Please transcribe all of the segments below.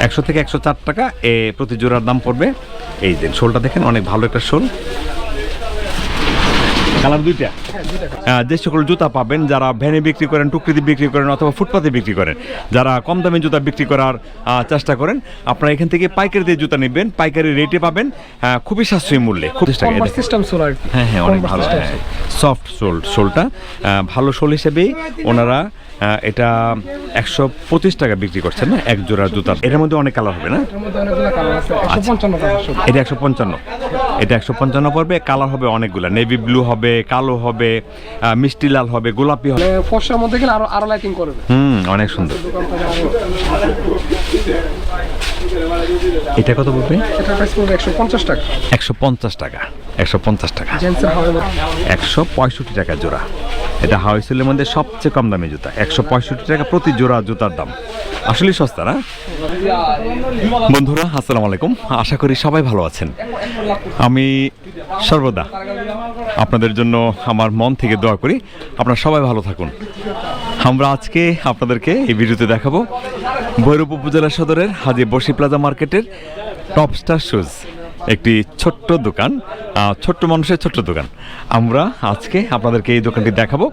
একশো থেকে একশো চার টাকা এ প্রতি জোড়ার দাম পড়বে। এই যে শোলটা দেখেন অনেক ভালো একটা শোল। কালার দুইটা। যে সকল জুতা পাবেন যারা ভ্যানে বিক্রি করেন টুকরিতে বিক্রি করেন অথবা ফুটপাতে বিক্রি করেন যারা কম দামে জুতা বিক্রি করার চেষ্টা করেন আপনারা এখান থেকে পাইকারি দিয়ে জুতা নেবেন পাইকারি রেটে পাবেন আহ, খুবই সাশ্রয়ী মূল্যে। খুব সিস্টেম আর হ্যাঁ হ্যাঁ অনেক ভালো সফট শোল শোলটা ভালো শোল হিসেবেই ওনারা এটা একশো পঁচিশ টাকা বিক্রি করছেন না? এক জোড়া জুতা এটার মধ্যে অনেক কালার হবে না? শুধু এটা একশো পঞ্চান্ন। এটা একশো পঞ্চান্ন পড়বে কালার হবে অনেকগুলো। নেভি ব্লু হবে কালো হবে মিষ্টি লাল হবে গোলাপি হবে। মানে ফর্সার মধ্যে গেলে আরও আরও লাইটিং করবে। হুম অনেক সুন্দর। এটা কত প্রাইস পড়বে একশো পঞ্চাশ টাকা। একশো পঞ্চাশ টাকা একশো পঞ্চাশ টাকা। জেন্টসের হবে। একশো পঁয়ষট্টি টাকা জোড়া। এটা হাওয়াই সেলের মধ্যে সবচেয়ে কম দামি জুতা, একশো পঁয়ষট্টি টাকা প্রতি জোড়া জুতার দাম। আসলে সস্তা, না? বন্ধুরা, আসসালামু আলাইকুম। আশা করি সবাই ভালো আছেন। আমি সর্বদা আপনাদের জন্য আমার মন থেকে দোয়া করি। আপনারা সবাই ভালো থাকুন। আমরা আজকে আপনাদেরকে এই ভিডিওতে দেখাবো ভৈরব উপজেলা সদরের হাজি বসি প্লাজা মার্কেটের টপ স্টার শুজ একটি ছোট্ট দোকান ছোট্ট মানুষের ছোট্ট দোকান। আমরা আজকে আপনাদেরকে এই দোকানটি দেখাবো।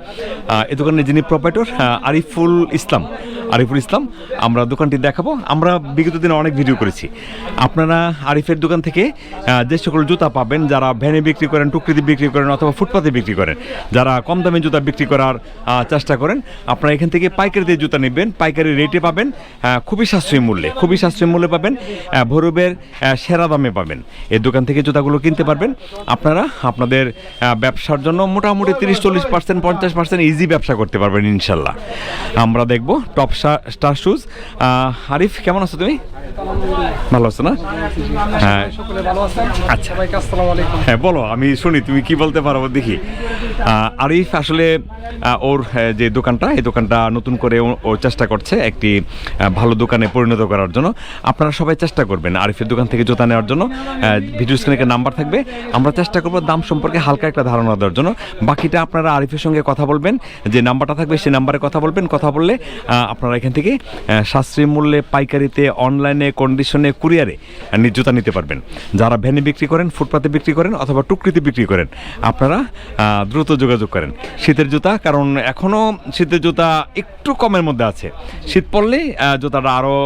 এই দোকানের যিনি প্রপাইটর আরিফুল ইসলাম। আরিফুল ইসলাম, আমরা দোকানটি দেখাবো। আমরা বিগত দিনে অনেক ভিডিও করেছি। আপনারা আরিফের দোকান থেকে যে সকল জুতা পাবেন, যারা ভ্যানে বিক্রি করেন, টুকরিতে বিক্রি করেন অথবা ফুটপাতে বিক্রি করেন, যারা কম দামে জুতা বিক্রি করার চেষ্টা করেন, আপনারা এখান থেকে পাইকারি দিয়ে জুতা নেবেন, পাইকারি রেটে পাবেন খুবই সাশ্রয়ী মূল্যে, খুবই সাশ্রয়ী মূল্যে পাবেন ভৈরবের সেরা দামে পাবেন। এই দোকান থেকে জুতাগুলো কিনতে পারবেন। আপনারা আপনাদের ব্যবসার জন্য মোটামুটি তিরিশ, চল্লিশ পার্সেন্ট, পঞ্চাশ পার্সেন্ট ইজি ব্যবসা করতে পারবেন, ইনশাল্লাহ। আমরা দেখব টপ স্টার শুজ। আরিফ কেমন আছো তুমি? ভালো আছো না? হ্যাঁ। আচ্ছা। হ্যাঁ বলো আমি শুনি তুমি কি বলতে পারো দেখি। আরিফ আসলে ওর যে দোকানটা এই দোকানটা নতুন করে ও- চেষ্টা করছে একটি ভালো দোকানে পরিণত করার জন্য। আপনারা সবাই চেষ্টা করবেন আরিফের দোকান থেকে জুতা নেওয়ার জন্য। ভিডিও স্ক্রিনে নাম্বার থাকবে। আমরা চেষ্টা করব দাম সম্পর্কে হালকা একটা ধারণা দেওয়ার জন্য। বাকিটা আপনারা আরিফের সঙ্গে কথা বলবেন। যে নাম্বারটা থাকবে সেই নাম্বারে কথা বলবেন। কথা বললে আহ, আপনারা এখান থেকে সাশ্রয়ী মূল্যে পাইকারিতে অনলাইনে কন্ডিশনে কুরিয়ারে জুতা নিতে পারবেন। যারা ভ্যানে বিক্রি করেন ফুটপাতে বিক্রি করেন অথবা টুকরিতে বিক্রি করেন আপনারা দ্রুত যোগাযোগ করেন। শীতের জুতা কারণ এখনও শীতের জুতা একটু কমের মধ্যে আছে। শীত পড়লেই আহ, জুতাটা আরও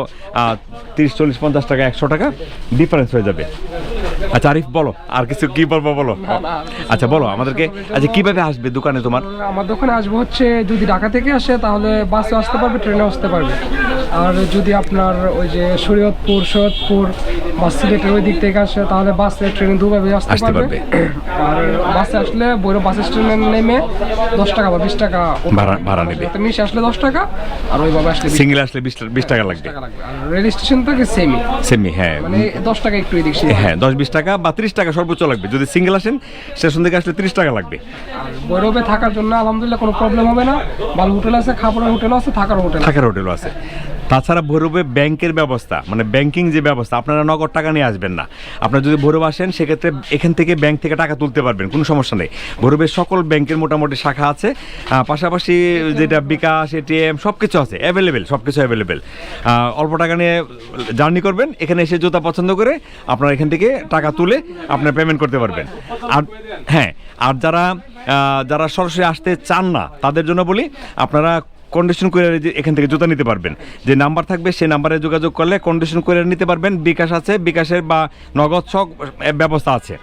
তিরিশ চল্লিশ পঞ্চাশ টাকা একশো টাকা ডিফারেন্স হয়ে যাবে। আচ্ছা আরিফ বলো। আর কিছু কি বলব বলো? আচ্ছা বলো আমাদেরকে। আচ্ছা কীভাবে আসবে দোকানে তোমার? আমার দোকানে আসব হচ্ছে যদি ঢাকা থেকে আসে তাহলে বাসে আসতে পারবে ট্রেনে আসতে পারবে। আর যদি আপনার ওই যে শরীয়তপুর সৈয়দপুর বা সিলেটের ওই দিক থেকে আসে তাহলে বাসে ট্রেনে দুভাবে আসতে পারবে। আর বাসে আসলে বৈরব বাস স্ট্যান্ডে নেমে দশ টাকা বা বিশ টাকা ভাড়া নেবে। মিশে আসলে দশ টাকা আর ওইভাবে আসলে সিঙ্গেল আসলে বিশ টাকা লাগবে। আর রেল স্টেশন থেকে সেমই সেমি হ্যাঁ। মানে দশ টাকা একটু এদিক। হ্যাঁ দশ বিশ টাকা বা ত্রিশ টাকা সর্বোচ্চ লাগবে। যদি সিঙ্গেল আসেন স্টেশন থেকে আসলে ত্রিশ টাকা লাগবে। আর বৈরবে থাকার জন্য আলহামদুলিল্লাহ কোনো প্রবলেম হবে না। ভালো হোটেল আছে খাবারের হোটেল আছে থাকার হোটেল থাকার হোটেলও আছে। তাছাড়া ভৈরবে ব্যাংকের ব্যবস্থা মানে ব্যাংকিং যে ব্যবস্থা, আপনারা নগদ টাকা নিয়ে আসবেন না। আপনারা যদি ভৈরব আসেন, সেক্ষেত্রে এখান থেকে ব্যাংক থেকে টাকা তুলতে পারবেন, কোনো সমস্যা নেই। ভৈরবের সকল ব্যাংকের মোটামুটি শাখা আছে পাশাপাশি যেটা বিকাশ এটিএম সব কিছু আছে অ্যাভেলেবেল সব কিছু অ্যাভেলেবেল অল্প টাকা নিয়ে জার্নি করবেন, এখানে এসে জুতা পছন্দ করে আপনারা এখান থেকে টাকা তুলে আপনার পেমেন্ট করতে পারবেন। আর হ্যাঁ আর যারা যারা সরাসরি আসতে চান না, তাদের জন্য বলি, আপনারা কন্ডিশন করে এখান থেকে জুতা নিতে পারবেন। যে নাম্বার থাকবে সেই নাম্বারে যোগাযোগ করলে কন্ডিশন করে নিতে পারবেন। বিকাশ আছে বিকাশের বা নগদ ছক ব্যবস্থা আছে।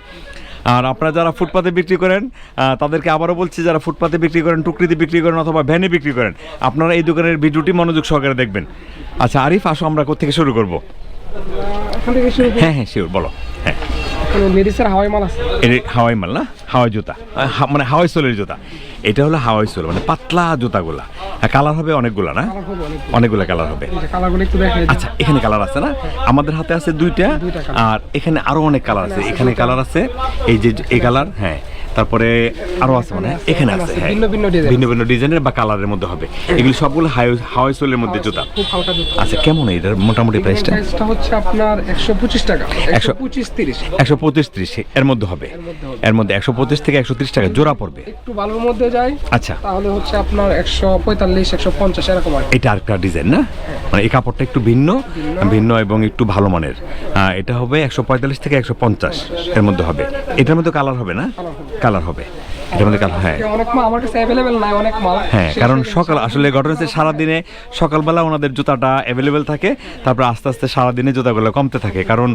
আর আপনারা যারা ফুটপাতে বিক্রি করেন তাদেরকে আবারও বলছি যারা ফুটপাতে বিক্রি করেন টুকরিতে বিক্রি করেন অথবা ভ্যানে বিক্রি করেন আপনারা এই দোকানের ভিডিওটি মনোযোগ সহকারে দেখবেন। আচ্ছা আরিফ আসো আমরা কোথেকে শুরু করব? হ্যাঁ হ্যাঁ শিওর বলো। হ্যাঁ। লেডিসের হাওয়াই মাল আছে। হাওয়াই মাল না? হাওয়াই জুতা। মানে হাওয়াই সোলের জুতা। এটা হলো হাওয়াই সোল মানে পাতলা জুতাগুলা। কালার হবে অনেকগুলো না? অনেকগুলো। কালার হবে। আচ্ছা এখানে কালার আছে না? আমাদের হাতে আছে দুইটা আর এখানে আরও অনেক কালার আছে। এখানে কালার আছে এই যে এই কালার হ্যাঁ। তারপরে আরও আছে মানে এখানে আছে হ্যাঁ। ভিন্ন ভিন্ন ডিজাইনের বা কালারের মধ্যে হবে। এগুলো সবগুলো হাই হাওয়াই সোলের মধ্যে জুতা। খুব হালকা জুতো। আচ্ছা কেমন এটার মোটামুটি প্রাইসটা প্রাইসটা হচ্ছে আপনার একশো পঁচিশ টাকা। একশো পঁচিশ তিরিশ। একশো পঁচিশ ত্রিশ এর মধ্যে হবে। এর মধ্যে একশো পঁচিশ থেকে একশো ত্রিশ টাকা জোড়া পড়বে। একটু ভালোর মধ্যে যায় আচ্ছা। তাহলে হচ্ছে আপনার একশো পঁয়তাল্লিশ একশো পঞ্চাশ এরকম আর। এটা আরেকটা ডিজাইন না? মানে এই কাপড়টা একটু ভিন্ন ভিন্ন। এবং একটু ভালো মানের। এটা হবে একশো পঁয়তাল্লিশ থেকে একশো পঞ্চাশ এর মধ্যে হবে। এটার মধ্যে কালার হবে না? কালার হবে। এটার মধ্যে কালার হ্যাঁ। অনেক মাল আমার কাছে অ্যাভেলেবেল নাই অনেক মাল হ্যাঁ কারণ সকাল আসলে ঘটনা হচ্ছে সারাদিনে সকালবেলা ওনাদের জুতাটা অ্যাভেলেবেল থাকে তারপর আস্তে আস্তে সারাদিনে জুতাগুলো কমতে থাকে। কারণ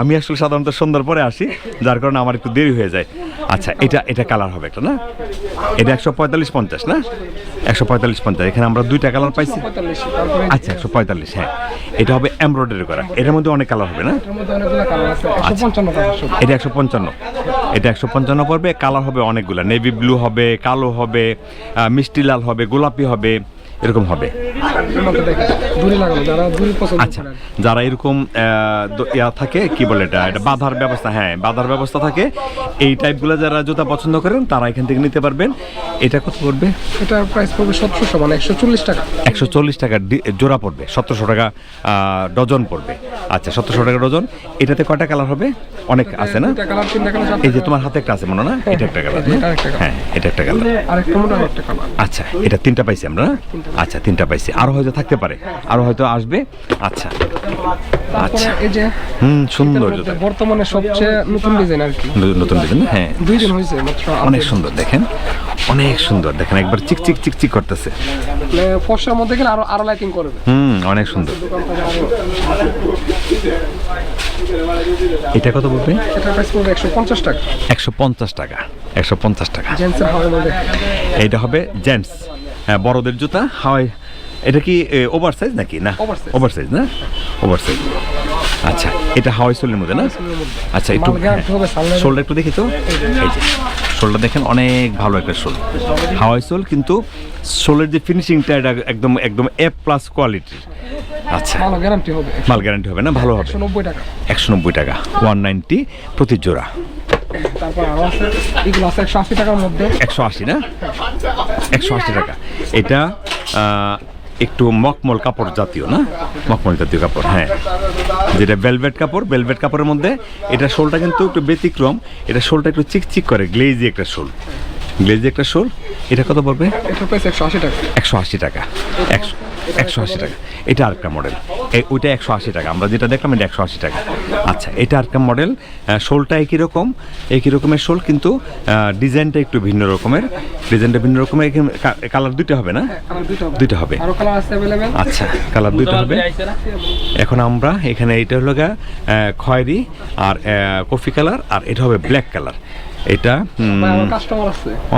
আমি আসলে সাধারণত সন্ধ্যার পরে আসি যার কারণে আমার একটু দেরি হয়ে যায়। আচ্ছা এটা এটা কালার হবে একটা না? এটা একশো পঁয়তাল্লিশ পঞ্চাশ না? একশো পঁয়তাল্লিশ পঞ্চাশ এখানে আমরা দুইটা কালার পাইছি? আচ্ছা একশো পঁয়তাল্লিশ হ্যাঁ। এটা হবে এমব্রয়ডারি করা। এটার মধ্যে অনেক কালার হবে না? শুধু এটা একশো পঞ্চান্ন। এটা একশো পঞ্চান্ন পড়বে কালার হবে অনেকগুলো। নেভি ব্লু হবে, কালো হবে মিষ্টি লাল হবে, গোলাপি হবে। এরকম হবে। আচ্ছা যারা এরকম ইয়া থাকে কি বলে এটা? এটা বাধার ব্যবস্থা হ্যাঁ বাধার ব্যবস্থা থাকে। এই টাইপগুলো যারা জুতা পছন্দ করেন তারা এখান থেকে নিতে পারবেন। এটা কত পড়বে? এটা প্রাইস পড়বে সতেরোশো মানে একশো চল্লিশ টাকা। একশো চল্লিশ টাকা জোড়া পড়বে সতেরোশো টাকা ডজন পড়বে। আচ্ছা সতেরোশো টাকা ডজন। এটাতে কয়টা কালার হবে? অনেক আছে না? এই যে তোমার হাতে একটা আছে মনে না? এটা একটা কালার এটা। হ্যাঁ? এটা একটা কালার। হয় একটা কালার। আচ্ছা এটা তিনটা পাইছি আমরা আচ্ছা তিনটা পাইছি। আরও হয়তো থাকতে পারে। আরও হয়তো আসবে। আচ্ছা। আচ্ছা। এই যে হুম সুন্দর বর্তমানে সবচেয়ে নতুন ডিজাইন আর কি। নতুন ডিজাইন হ্যাঁ। দুই দিন হয়েছে মাত্র অনেক সুন্দর দেখেন। অনেক সুন্দর। দেখেন একবার চিক চিক চিক চিক করতেছে। মানে ফর্সার মধ্যে গেলে আরও আরও লাইটিং করবে। হুম অনেক সুন্দর। এটা কত বলবে এটার প্রাইস পড়বে একশো পঞ্চাশ টাকা। একশো পঞ্চাশ টাকা। একশো পঞ্চাশ টাকা। জেন্টসের হাওয়ার মধ্যে। এইটা হবে জেন্টস হ্যাঁ বড়দের জুতা হাওয়াই এটা কি ওভার সাইজ নাকি? না। ওভার সাইজ না? ওভার সাইজ আচ্ছা এটা হাওয়াই সোলের মধ্যে না? আচ্ছা একটু মাল সামনে- শোলটা একটু দেখি তো। এই যে। শোলটা দেখেন অনেক ভালো একটা শোল। হাওয়াই সোল কিন্তু শোলের যে ফিনিশিংটা এটা একদম একদম এ প্লাস কোয়ালিটির আচ্ছা। ভালো গ্যারান্টি হবে। মাল গ্যারান্টি হবে না? ভালো হবে। একশো নব্বই টাকা। একশো নব্বই টাকা। ওয়ান নাইনটি প্রতি জোড়া। তারপর আরও আছে। এগুলো আছে একশো আশি টাকার মধ্যে। একশো আশি না? একশো আশি টাকা। এটা একটু মকমল কাপড় জাতীয় না? মকমল জাতীয় কাপড় হ্যাঁ। যেটা ভেলভেট কাপড় ভেলভেট কাপড়ের মধ্যে এটা শোলটা কিন্তু একটু ব্যতিক্রম। এটা শোলটা একটু চিকচিক করে গ্লেজি একটা শোল। গ্লেজি একটা শোল এটা কত পড়বে? একশো আশি টাকা। একশো আশি টাকা। একশো একশো আশি টাকা। এটা আরেকটা মডেল ওইটা একশো আশি টাকা। আমরা যেটা দেখলাম এটা একশো আশি টাকা। আচ্ছা এটা আরেকটা মডেল শোলটা একই রকম একই রকমের শোল কিন্তু ডিজাইনটা একটু ভিন্ন রকমের। ডিজাইনটা ভিন্ন রকমের কালার দুইটা হবে না? কালার দুইটা হবে। দুইটা হবে। আরও কালার আছে অ্যাভেলেবেল আচ্ছা কালার দুইটা হবে। এখন আমরা এখানে এটা হলো গা, খয়েরি আর কফি কালার আর এটা হবে ব্ল্যাক কালার। এটা ভাই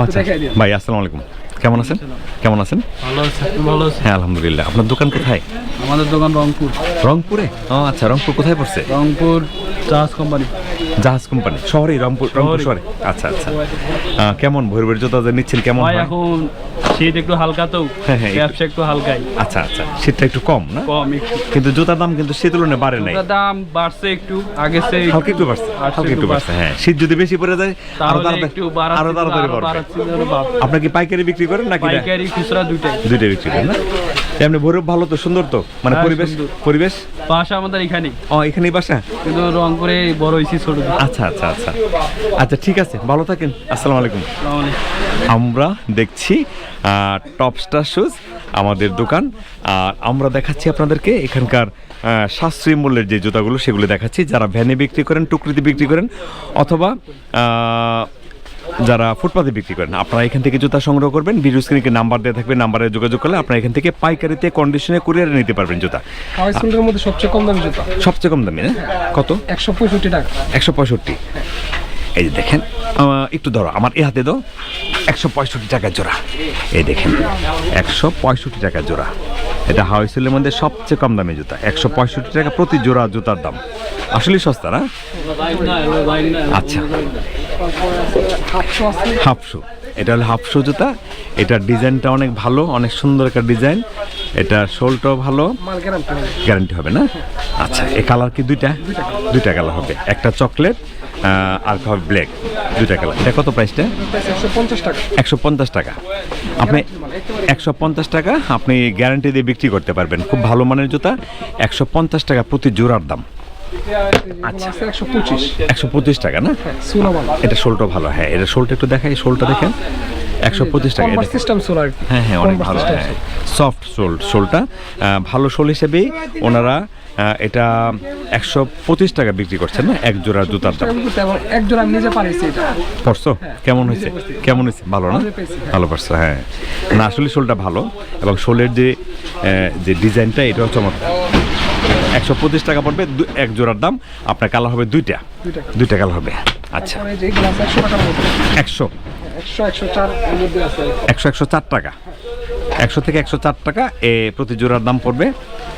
আচ্ছা। ভাই আসসালামু আলাইকুম। কেমন আছেন? কেমন আছেন? ভালো আছে ভালো আছে হ্যাঁ আলহামদুলিল্লাহ। আপনার দোকান কোথায়? আমাদের দোকান রংপুর। রংপুরে? ও আচ্ছা রংপুর কোথায় পড়ছে? রংপুর জাহাজ কোম্পানি। জাহাজ কোম্পানি? শহরে রংপুর রংপুর শহরে। আচ্ছা আচ্ছা। কেমন ভৈরবের জোতা নিচ্ছেন কেমন? এখন শীত একটু হালকা তো হ্যাঁ, হ্যাঁ, ব্যবসা একটু হালকাই। আচ্ছা আচ্ছা শীতটা একটু কম না? কম কিন্তু জুতার দাম কিন্তু সে তুলনায় বাড়ে নাই। জুতার দাম বাড়ছে একটু আগে সে হালকা একটু বাড়ছে হালকা একটু বাড়ছে হ্যাঁ। শীত যদি বেশি পড়ে যায় আরও তাড়াতাড়ি আরও তাড়াতাড়ি বাড়বে। আপনার কি পাইকারি বিক্রি করেন নাকি পাইকারি খুচরা দুইটাই। দুইটাই বিক্রি করেন না? এমনি ভৈরব ভালো তো সুন্দর তো। মানে হ্যাঁ, পরিবেশ। পরিবেশ? বাসা আমাদের এখানে ও এখানেই বাসা? কিন্তু রংপুরে বড় হয়েছি ছোট আচ্ছা আচ্ছা আচ্ছা। আচ্ছা ঠিক আছে ভালো থাকেন। আসসালামু আলাইকুম। আমরা দেখছি টপ স্টার শুজ আমাদের দোকান। আর আমরা দেখাচ্ছি আপনাদেরকে এখানকার সাশ্রয়ী মূল্যের যে জুতাগুলো সেগুলো দেখাচ্ছি। যারা ভ্যানে বিক্রি করেন টুকরিতে বিক্রি করেন অথবা যারা ফুটপাতে বিক্রি করেন আপনারা এখান থেকে জুতা সংগ্রহ করবেন ভিডিও স্ক্রিনকে নাম্বার দেওয়া থাকবে নাম্বারে যোগাযোগ করলে আপনারা এখান থেকে পাইকারিতে কন্ডিশনে কুরিয়ারে নিতে পারবেন জুতা। সোল্ডের মধ্যে সবচেয়ে কম দামি জুতা। সবচেয়ে কম দামি না? কত? একশো পঁয়ষট্টি টাকা। একশো পঁয়ষট্টি। এই যে দেখেন একটু ধরো আমার এ হাতে দাও একশো পঁয়ষট্টি টাকা জোড়া। এই দেখেন একশো পঁয়ষট্টি টাকা জোড়া। এটা হাওয়াই সেলের মধ্যে সবচেয়ে কম দামি জুতা একশো পঁয়ষট্টি টাকা প্রতি জোড়া জুতার দাম। আসলেই সস্তা না? আচ্ছা। সাতশো আছে হাফ শু এটা হলো হাফ শু জুতা। এটার ডিজাইনটা অনেক ভালো, অনেক সুন্দর একটা ডিজাইন। এটা শোলটাও ভালো। গ্যারান্টি হবে না? আচ্ছা এ কালার কি দুইটা? দুইটা কালার হবে। একটা চকলেট আর হবে ব্ল্যাক। দুইটা কালার। এটা কত প্রাইসটা একশো পঞ্চাশ টাকা। আপনি একশো পঞ্চাশ টাকা আপনি গ্যারান্টি দিয়ে বিক্রি করতে পারবেন। খুব ভালো মানের জুতা, একশো পঞ্চাশ টাকা প্রতি জোড়ার দাম। আচ্ছা একশো পঁচিশ। একশো পঁচিশ টাকা না? এটা শোলটা ভালো হ্যাঁ এটা শোলটা একটু দেখাই শোলটা দেখেন। একশো পঁচিশ টাকা সিস্টেম সোলা আর হ্যাঁ হ্যাঁ অনেক ভালো হ্যাঁ সফট শোল শোলটা ভালো শোল হিসেবেই ওনারা এটা একশো পঁচিশ টাকা বিক্রি করছেন না? এক জোড়া জুতার দাম। এক জোড়া নিজে পারিছি? পড়ছো কেমন হয়েছে? কেমন হয়েছে? ভালো না? ভালোই হ্যাঁ। ভালো পারছ হ্যাঁ। না আসলে শোলটা ভালো এবং শোলের যে যে ডিজাইনটা এটাও চমৎকার। একশো পঁচিশ টাকা পড়বে এক জোড়ার দাম। আপনার কালার হবে দুইটা। দুইটা। কালার। হবে। আচ্ছা। একশো একশো। একশো চার টাকা। একশো থেকে একশো চার টাকা এ প্রতি জোড়ার দাম পড়বে।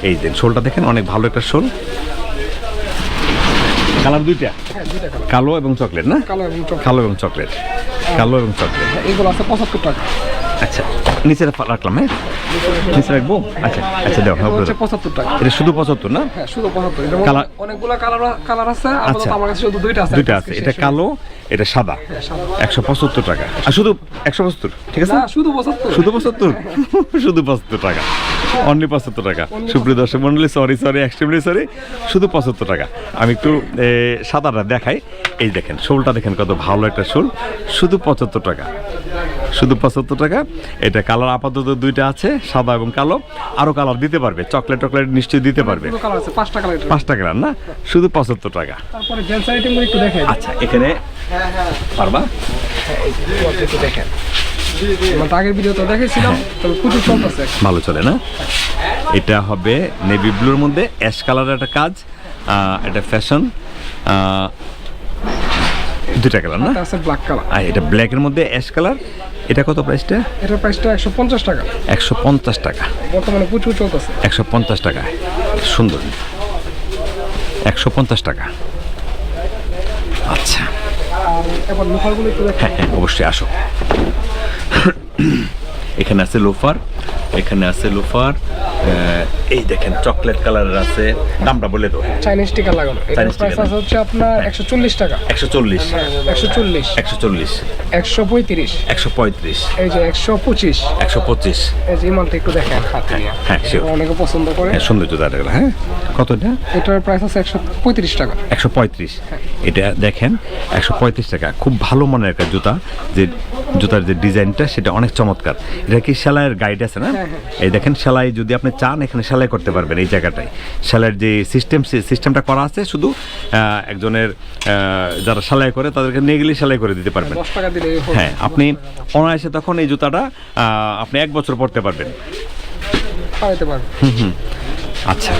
এই যে শোলটা দেখেন অনেক ভালো একটা শোল। কালার দুইটা? হ্যাঁ কালো এবং চকলেট না? কালো এবং চকলেট। কালো এবং চকলেট। কালো এবং চকলেট। এগুলো আছে পঁচাত্তর টাকা। আচ্ছা নিচে রাখ- রাখলাম হ্যাঁ? নিচে রাখব? আচ্ছা আচ্ছা দেখো হচ্ছে পঁচাত্তর টাকা এটা শুধু পঁচাত্তর না? হ্যাঁ শুধু পঁচাত্তর। অনেকগুলো কালার কালার আছে আচ্ছা। আমার কাছে শুধু দুইটা আছে। দুইটা আছে। এটা কালো এটা সাদা। একশো পঁচাত্তর টাকা। আর শুধু একশো পঁচাত্তর ঠিক আছে? শুধু পঁচাত্তর। শুধু পঁচাত্তর? শুধু পঁচাত্তর টাকা। অনলি পঁচাত্তর টাকা। সুপ্রিয় দর্শক মন্ডলী সরি সরি এক্সট্রিমলি সরি শুধু পঁচাত্তর টাকা। আমি একটু সাদাটা দেখাই। এই দেখেন শোলটা দেখেন কত ভালো একটা শোল। শুধু পঁচাত্তর টাকা। শুধু পঁচাত্তর টাকা। এটা কালার আপাতত দুইটা আছে সাদা এবং কালো। আরও কালার দিতে পারবে চকলেট টকলেট নিশ্চয়ই দিতে পারবে। পাঁচটা কালার না? শুধু পঁচাত্তর টাকা। আচ্ছা এখানে পারবা? আমরা তো আগের দেখেছিলাম তবে প্রচুর চলতেছে ভালো চলে না? এটা হবে নেভি ব্লুর মধ্যে অ্যাশ কালারের একটা কাজ এটা ফ্যাশন দুটা কালার না? আছে ব্ল্যাক কালার আর এটা ব্ল্যাকের মধ্যে অ্যাশ কালার এটা কত প্রাইসটা এটা প্রাইসটা একশো পঞ্চাশ টাকা। একশো পঞ্চাশ টাকা। বর্তমানে প্রচুর চলতেছে। একশো পঞ্চাশ টাকা। সুন্দর। একশো পঞ্চাশ টাকা। আচ্ছা। এবার লোফারগুলো একটু হ্যাঁ হ্যাঁ অবশ্যই আসো। এখানে আছে লোফার এখানে আছে লোফার এই দেখেন চকলেট কালারের আছে দামটা বলে তো চাইনিজ টিকা লাগানো। প্রাইস আছে হচ্ছে আপনার একশো চল্লিশ টাকা। একশো চল্লিশ। একশো চল্লিশ। একশো চল্লিশ। একশো পঁয়ত্রিশ। একশো পঁয়ত্রিশ। এই যে একশো পঁচিশ। একশো পঁচিশ। এই যে ইমানটা একটু দেখেন হাতে নিয়ে। হ্যাঁ অনেকে পছন্দ করে। হ্যাঁ সুন্দর জুতা এটা হ্যাঁ? কতটা? এটার প্রাইস আছে একশো পঁয়ত্রিশ টাকা। একশো পঁয়ত্রিশ। এটা দেখেন একশো পঁয়ত্রিশ টাকা। খুব ভালো মানের একটা জুতা যে জুতার যে ডিজাইনটা সেটা অনেক চমৎকার। এটা কি সেলাইয়ের গাইড আছে না? এই দেখেন সেলাই যদি আপনি চান এখানে সেলাই করতে পারবেন এই জায়গাটায়। সেলাইয়ের যে সিস্টেম সিস্টেমটা করা আছে শুধু একজনের যারা সেলাই করে তাদেরকে নিয়ে গেলে সেলাই করে দিতে পারবেন। হ্যাঁ আপনি অনায়াসে তখন এই জুতাটা আপনি এক বছর পরতে পারবেন। হুম হুম। আচ্ছা।